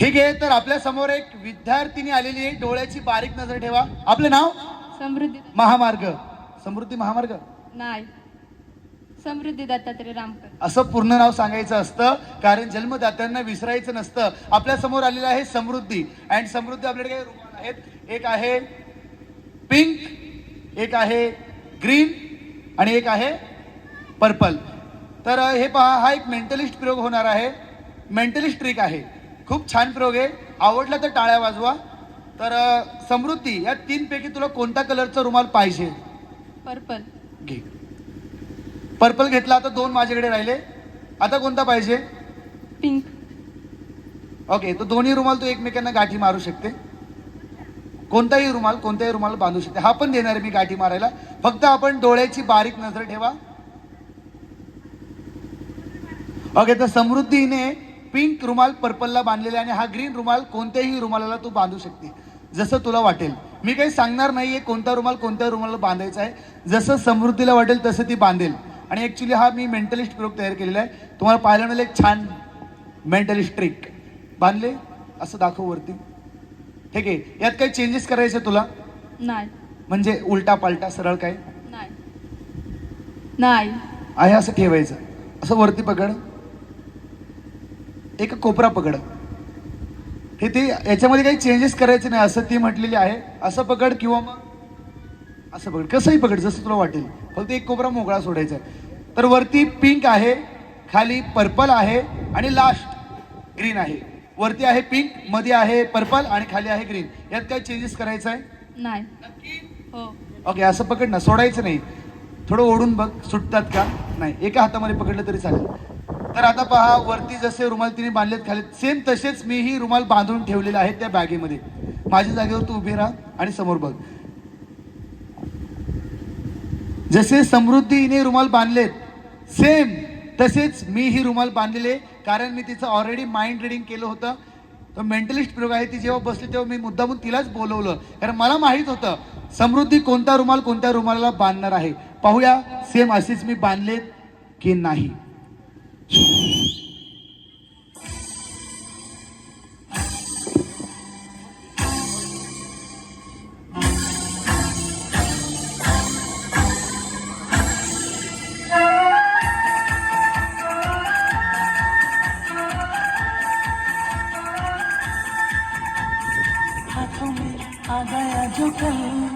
ठीक आहे तर आपल्यासमोर एक विद्यार्थिनी आलेली आहे. डोळ्याची बारीक नजर ठेवा. आपलं नाव? समृद्धी. महामार्ग. समृद्धी महामार्ग? नाही. समृद्धी दत्तात्रय रामकर. असं पूर्ण नाव सांगायचं असतं कारण जन्मदात्यांना विसरायचं नसतं. आपल्यासमोर आलेलं आहे समृद्धी. अँड समृद्धी आपल्याकडे काही रुमाल आहेत. एक आहे पिंक एक आहे ग्रीन आणि एक आहे पर्पल तर हे पहा हा एक मेंटलिस्ट प्रयोग होणार आहे. मेंटलिस्ट ट्रिक आहे. खूप छान प्रयोग आहे. आवडला तर टाळ्या वाजवा. तर समृद्धी या तीन पैकी तुला कोणत्या कलरचा रुमाल पाहिजे? पर्पल. घे. पर्पल घेतला आता दोन माझ्याकडे राहिले. आता कोणता पाहिजे? पिंक. ओके तो दोन्ही रुमाल तू एकमेकांना गाठी मारू शकते. कोणताही रुमाल कोणत्याही रुमाल बांधू शकते. हा पण देणार आहे मी गाठी मारायला. फक्त आपण डोळ्याची बारीक नजर ठेवा. ओके तर समृद्धीने पिंक रुमाल पर्पलला बांधलेला आहे आणि हा ग्रीन रुमाल कोणत्याही रुमालाला तू बांधू शकते. जसं तुला वाटेल. मी काही सांगणार नाहीये कोणता रुमाल कोणत्या रुमाला बांधायचा आहे. जसं समृद्धीला वाटेल तसं ती बांधेल. आणि ऍक्च्युली हा मी मेंटलिस्ट प्रयोग तयार केलेला आहे. तुम्हाला पाहायला मिळेल एक छान मेंटलिस्ट ट्रिक बांधले? असं दाखव वरती. ठीक आहे. यात काही चेंजेस करायचे तुला? नाही. म्हणजे उलटा पालटा सरळ काय? नाही. नाही. आहे असं ठेवायचं. असं वरती पकड. एक कोपरा पकड. हे ते याच्यामध्ये काही चेंजेस करायचे नाही असं ती म्हटलेली आहे. असं पकड किंवा मग असं पकड. कसंही पकड जसं तुला वाटेल. फक्त एक कोपरा मोकळा सोडायचा आहे. तर वरती पिंक आहे खाली पर्पल आहे आणि लास्ट ग्रीन आहे. वरती आहे पिंकमध्ये आहे पर्पल आणि खाली आहे ग्रीन यात काही चेंजेस करायचं आहे? नाही. नक्की? हो. ओके असं पकड ना. सोडायचं नाही. थोडं ओढून बघ सुटतात का? नाही. एका हातामध्ये पकडलं तरी चालेल. तर आता पहा वरती जसे रुमाल तिने बांधलेत खाली सेम तसेच मीही रुमाल बांधून ठेवलेले आहेत त्या बॅगेमध्ये. माझ्या जागेवर तू उभी राहा आणि समोर बघ. जसे समृद्धीने रुमाल बांधलेत सेम तसेच मी ही रुमाल बांधलेले कारण मी तिचं ऑलरेडी माइंड रिडिंग केलं होतं. तर मेंटलिस्ट प्रयोग आहे ती जेव्हा बसली तेव्हा मी मुद्दामून तिलाच बोलवलं. कारण मला माहीत होतं समृद्धी कोणता रुमाल कोणत्या रुमालाला बांधणार आहे. पाहूया सेम असेच मी बांधलेत की नाही. আগায় আজ কাল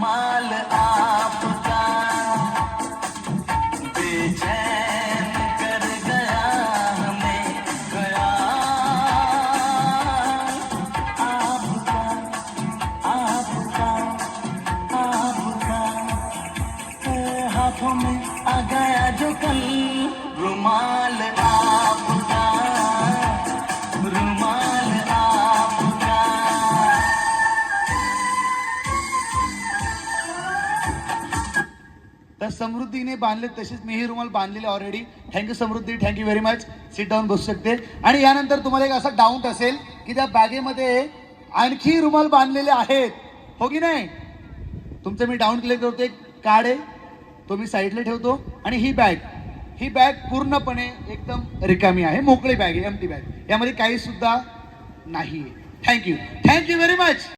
रुमाल आपका। बेचैन कर गया हमें ख्याल आपका आपका आपका। हाथों में आ गया जो कल। रुमाल तर समृद्धीने बांधले तसेच मीही रुमाल बांधलेले already thank you Samruddhi. Thank you very much sit down बसू शकते. आणि यानंतर तुम्हाला एक असा डाऊट असेल की त्या बॅगेमध्ये आणखी रुमाल बांधलेले आहेत. हो की नाही? तुमचं मी डाऊन क्लिअर करतो एक कार्ड आहे. तो मी साईडला ठेवतो. आणि ही बॅग ही बॅग पूर्णपणे एकदम रिकामी आहे. मोकळी बॅग आहे एमटी बॅग यामध्ये काही सुद्धा नाही थँक्यू थँक्यू व्हेरी मच